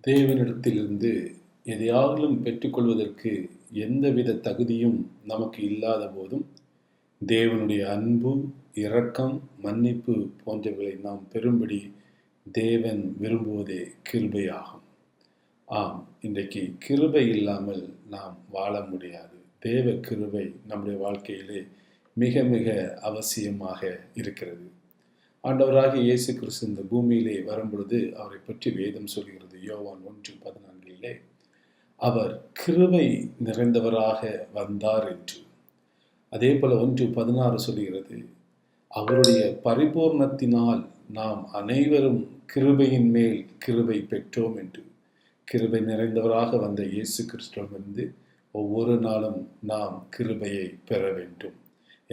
தேவனிடத்திலிருந்து எதையாகிலும் பெற்றுக்கொள்வதற்கு எந்தவித தகுதியும் நமக்கு இல்லாத போதும் தேவனுடைய அன்பு இரக்கம் மன்னிப்பு போன்றவைகளை நாம் பெறும்படி தேவன் விரும்புவதே கிருபையாகும். ஆம் இன்றைக்கு கிருபை இல்லாமல் நாம் வாழ முடியாது. தேவ கிருபை நம்முடைய வாழ்க்கையிலே மிக மிக அவசியமாக இருக்கிறது. ஆண்டவராக இயேசு கிறிஸ்து இந்த பூமியிலே வரும்பொழுது அவரை பற்றி வேதம் சொல்கிறது. யோவான் ஒன்று பதினான்கிலே அவர் கிருபை நிறைந்தவராக வந்தார் என்று. அதே போல ஒன்று பதினாறு சொல்கிறது அவருடைய பரிபூர்ணத்தினால் நாம் அனைவரும் கிருபையின் மேல் கிருபை பெற்றோம் என்று. கிருபை நிறைந்தவராக வந்த இயேசு கிறிஸ்துவிலிருந்து ஒவ்வொரு நாளும் நாம் கிருபையை பெற வேண்டும்.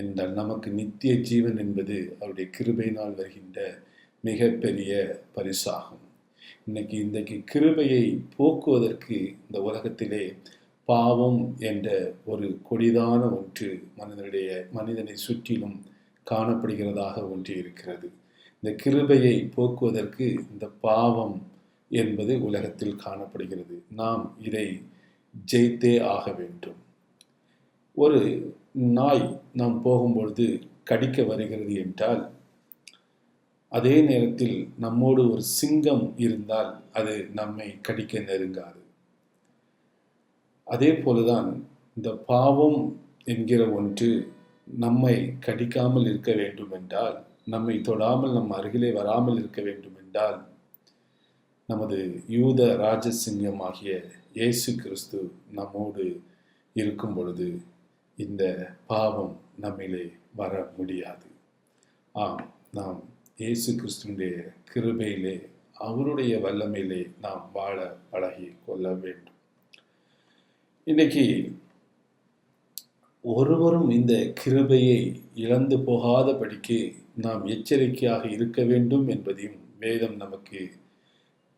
என்றால் நமக்கு நித்திய ஜீவன் என்பது அவருடைய கிருபையினால் வருகின்ற மிகப்பெரிய பரிசாகும். இன்னைக்கு இன்றைக்கு கிருபையை போக்குவதற்கு இந்த உலகத்திலே பாவம் என்ற ஒரு கொடிதான ஒன்று மனிதனுடைய மனிதனை சுற்றிலும் காணப்படுகிறதாக ஒன்று இருக்கிறது. இந்த கிருபையை போக்குவதற்கு இந்த பாவம் என்பது உலகத்தில் காணப்படுகிறது. நாம் இதை ஜெயித்தே ஆக வேண்டும். ஒரு நாய் நாம் போகும்பொழுது கடிக்க வருகிறது என்றால் அதே நேரத்தில் நம்மோடு ஒரு சிங்கம் இருந்தால் அது நம்மை கடிக்க நெருங்காது. அதே போலதான் இந்த பாவம் என்கிற ஒன்று நம்மை கடிக்காமல் இருக்க வேண்டும் என்றால் நம்மை தொடாமல் நம் அருகிலே வராமல் இருக்க வேண்டும் என்றால் நமது யூத ராஜசிங்கம் ஆகிய இயேசு கிறிஸ்து நம்மோடு இருக்கும் பொழுது இந்த பாவம் நம்மிலே வர முடியாது. ஆம் நாம் இயேசு கிறிஸ்துடைய கிருபையிலே அவருடைய வல்லமையிலே நாம் வாழ பழகி கொள்ள வேண்டும். இன்னைக்கு ஒருவரும் இந்த கிருபையை இழந்து போகாதபடிக்கு நாம் எச்சரிக்கையாக இருக்க வேண்டும் என்பதையும் வேதம் நமக்கு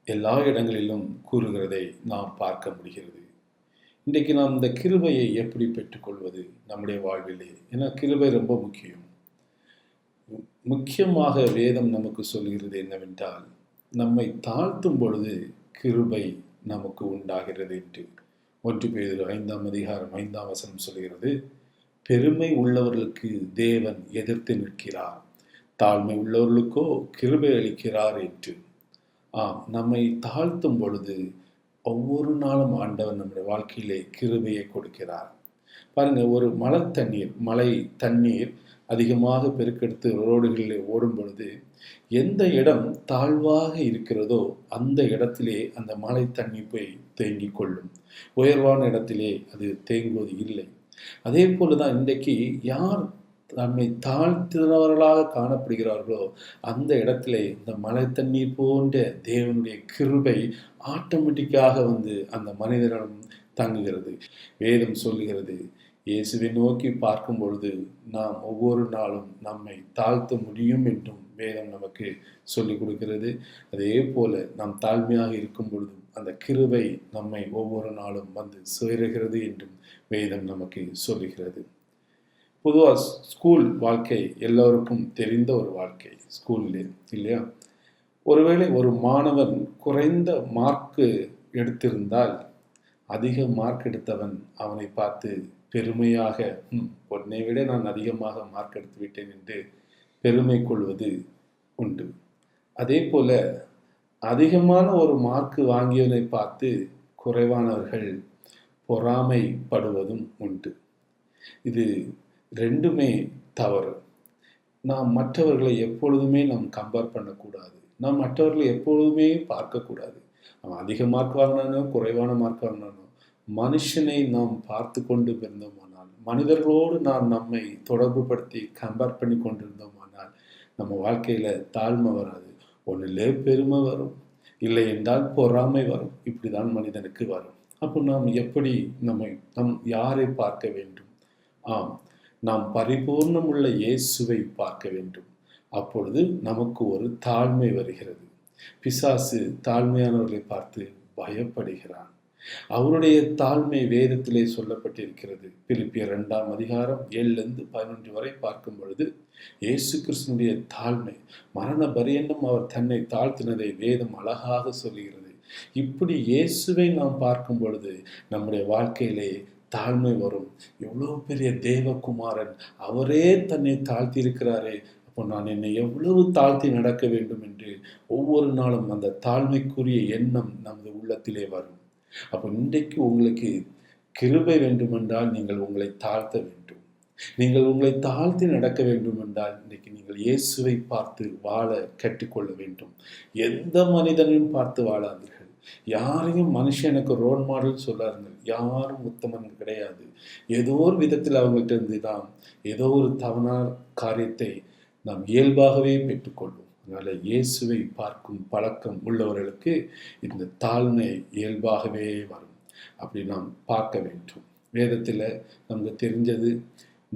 எல்லா இடங்களிலும் கூறுகிறதை நாம் பார்க்க முடிகிறது. இன்றைக்கு நாம் இந்த கிருபையை எப்படி பெற்றுக்கொள்வது நம்முடைய வாழ்விலே? ஏன்னா கிருபை ரொம்ப முக்கியம். முக்கியமாக வேதம் நமக்கு சொல்கிறது என்னவென்றால் நம்மை தாழ்த்தும் பொழுது கிருபை நமக்கு உண்டாகிறது என்று. ஒன்று பேர் ஐந்தாம் அதிகாரம் ஐந்தாம் வசனம் சொல்கிறது பெருமை உள்ளவர்களுக்கு தேவன் எதிர்த்து நிற்கிறார். தாழ்மை உள்ளவர்களுக்கோ கிருபை அளிக்கிறார் என்று. ஆம் நம்மை தாழ்த்தும் பொழுது ஒவ்வொரு நாளும் ஆண்டவர் நம்முடைய வாழ்க்கையிலே கிருபையை கொடுக்கிறார். பாருங்க ஒரு மழை தண்ணீர் மழை தண்ணீர் அதிகமாக பெருக்கெடுத்து ரோடுகளிலே ஓடும் பொழுது எந்த இடம் தாழ்வாக இருக்கிறதோ அந்த இடத்திலே அந்த மழை தண்ணி போய் தேங்கிக் கொள்ளும் உயர்வான இடத்திலே அது தேங்குவது இல்லை. அதே போலதான் இன்றைக்கு யார் நம்மை தாழ்த்தினவர்களாக காணப்படுகிறார்களோ அந்த இடத்திலே இந்த மலை தண்ணீர் போன்ற தேவனுடைய கிருபை ஆட்டோமேட்டிக்காக வந்து அந்த மனிதனிடம் தங்குகிறது. வேதம் சொல்லுகிறது இயேசுவை நோக்கி பார்க்கும் பொழுது நாம் ஒவ்வொரு நாளும் நம்மை தாழ்த்த முடியும் என்றும் வேதம் நமக்கு சொல்லிக் கொடுக்கிறது. அதே போல நாம் தாழ்மையாக இருக்கும் பொழுதும் அந்த கிருவை நம்மை ஒவ்வொரு நாளும் வந்து சேருகிறது என்றும் வேதம் நமக்கு சொல்லுகிறது. பொதுவாக ஸ்கூல் வாழ்க்கை எல்லோருக்கும் தெரிந்த ஒரு வாழ்க்கை ஸ்கூல்லே இல்லையா? ஒருவேளை ஒரு மாணவன் குறைந்த மார்க்கு எடுத்திருந்தால் அதிக மார்க் எடுத்தவன் அவனை பார்த்து பெருமையாக உன்னை விட நான் அதிகமாக மார்க் எடுத்து விட்டேன் என்று பெருமை கொள்வது உண்டு. அதே போல அதிகமான ஒரு மார்க்கு வாங்கியவனை பார்த்து குறைவானவர்கள் பொறாமைப்படுவதும் உண்டு. இது ரெண்டுமே தவறு. நாம் மற்றவர்களை எப்பொழுதுமே நாம் கம்பேர் பண்ணக்கூடாது. நாம் மற்றவர்களை எப்பொழுதுமே பார்க்கக்கூடாது. அவன் அதிக மார்க் வாங்கினானோ குறைவான மார்க் வாங்கினானோ மனுஷனை நாம் பார்த்து கொண்டு இருந்தோமானால் மனிதர்களோடு நாம் நம்மை தொடர்பு படுத்தி கம்பேர் பண்ணி கொண்டிருந்தோமானால் நம்ம வாழ்க்கையில் தாழ்மை வராது. ஒன்றிலே பெருமை வரும். இல்லை என்றால் பொறாமை வரும். இப்படி தான் மனிதனுக்கு வரும். அப்போ நாம் எப்படி நம்மை நம் யாரை பார்க்க வேண்டும்? ஆம் நாம் பரிபூர்ணமுள்ள இயேசுவை பார்க்க வேண்டும். அப்பொழுது நமக்கு ஒரு தாழ்மை வருகிறது. பிசாசு தாழ்மையானவர்களை பார்த்து பயப்படுகிறான். அவருடைய தாழ்மை வேதத்திலே சொல்லப்பட்டிருக்கிறது. பிலிப்பிய இரண்டாம் அதிகாரம் ஏழுலேருந்து பதினொன்று வரை பார்க்கும் பொழுது இயேசு கிருஷ்ணனுடைய தாழ்மை மரண பரியன்னம் அவர் தன்னை தாழ்த்தினதை வேதம் அழகாக சொல்லுகிறது. இப்படி இயேசுவை நாம் பார்க்கும் பொழுது நம்முடைய வாழ்க்கையிலே தாழ்மை வரும். எவ்வளோ பெரிய தேவகுமாரன் அவரே தன்னை தாழ்த்தி இருக்கிறாரே அப்போ நான் என்னை எவ்வளவு தாழ்த்தி நடக்க வேண்டும் என்று ஒவ்வொரு நாளும் அந்த தாழ்மைக்குரிய எண்ணம் நமது உள்ளத்திலே வரும். அப்போ இன்றைக்கு உங்களுக்கு கிருபை வேண்டுமென்றால் நீங்கள் உங்களை தாழ்த்த வேண்டும். நீங்கள் உங்களை தாழ்த்தி நடக்க வேண்டும் என்றால் இன்றைக்கு நீங்கள் இயேசுவை பார்த்து வாழ கற்றுக்கொள்ள வேண்டும். எந்த மனிதனையும் பார்த்து வாழாதீர்கள். யாரையும் மனுஷன் எனக்கு ரோல் மாடல் சொல்லாருங்கள் யாரும் உத்தமன் கிடையாது. ஏதோ ஒரு விதத்தில் அவங்கள்ட்ட இருந்து தான் ஏதோ ஒரு தவறான காரியத்தை நாம் இயல்பாகவே பெற்றுக்கொள்வோம். அதனால் இயேசுவை பார்க்கும் பழக்கம் உள்ளவர்களுக்கு இந்த தாழ்மை இயல்பாகவே வரும். அப்படி நாம் பார்க்க வேண்டும். வேதத்தில் நமக்கு தெரிஞ்சது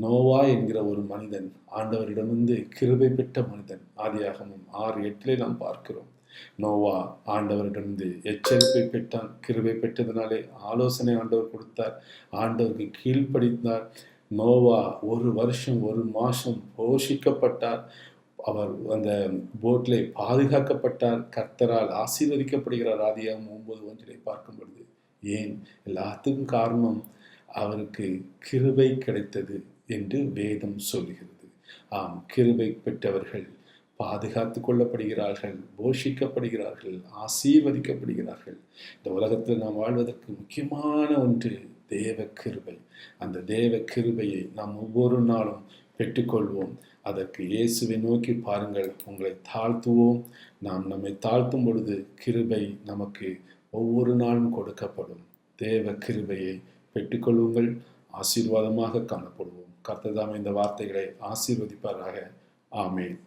நோவா என்கிற ஒரு மனிதன் ஆண்டவரிடமிருந்து கிருபை பெற்ற மனிதன் ஆதியாகமும் ஆறு எட்டிலே நாம் பார்க்கிறோம். நோவா ஆண்டவரிடமிருந்து எச்சரிப்பை பெற்றான் கிருபை பெற்றதுனாலே ஆலோசனை ஆண்டவர் கொடுத்தார் ஆண்டவருக்கு கீழ்ப்படிந்தார். நோவா ஒரு வருஷம் ஒரு மாதம் போஷிக்கப்பட்டார். அவர் அந்த போட்டிலே பாதுகாக்கப்பட்டார். கர்த்தரால் ஆசீர்வதிக்கப்படுகிறார். ஆதியாகம் ஒன்பது ஒன்றிலே பார்க்கும் பொழுது ஏன்? எல்லாத்துக்கும் காரணம் அவருக்கு கிருபை கிடைத்தது என்று வேதம் சொல்கிறது ஆம் கிருபை பெற்றவர்கள் பாதுகாத்து கொள்ளப்படுகிறார்கள் போஷிக்கப்படுகிறார்கள் ஆசீர்வதிக்கப்படுகிறார்கள். இந்த உலகத்தில் நாம் வாழ்வதற்கு முக்கியமான ஒன்று தேவ கிருபை அந்த தேவ கிருபையை நாம் ஒவ்வொரு நாளும் பெற்றுக்கொள்வோம். அதற்கு இயேசுவை நோக்கி பாருங்கள் உங்களை தாழ்த்துவோம். நாம் நம்மை தாழ்த்தும் பொழுது கிருபை நமக்கு ஒவ்வொரு நாளும் கொடுக்கப்படும். தேவ கிருபையை பெற்றுக்கொள்ளுங்கள் ஆசீர்வாதமாக காணப்படுவோம். கர்த்ததாம் இந்த வார்த்தைகளை ஆசீர்வதிப்பாராக. ஆமேன்.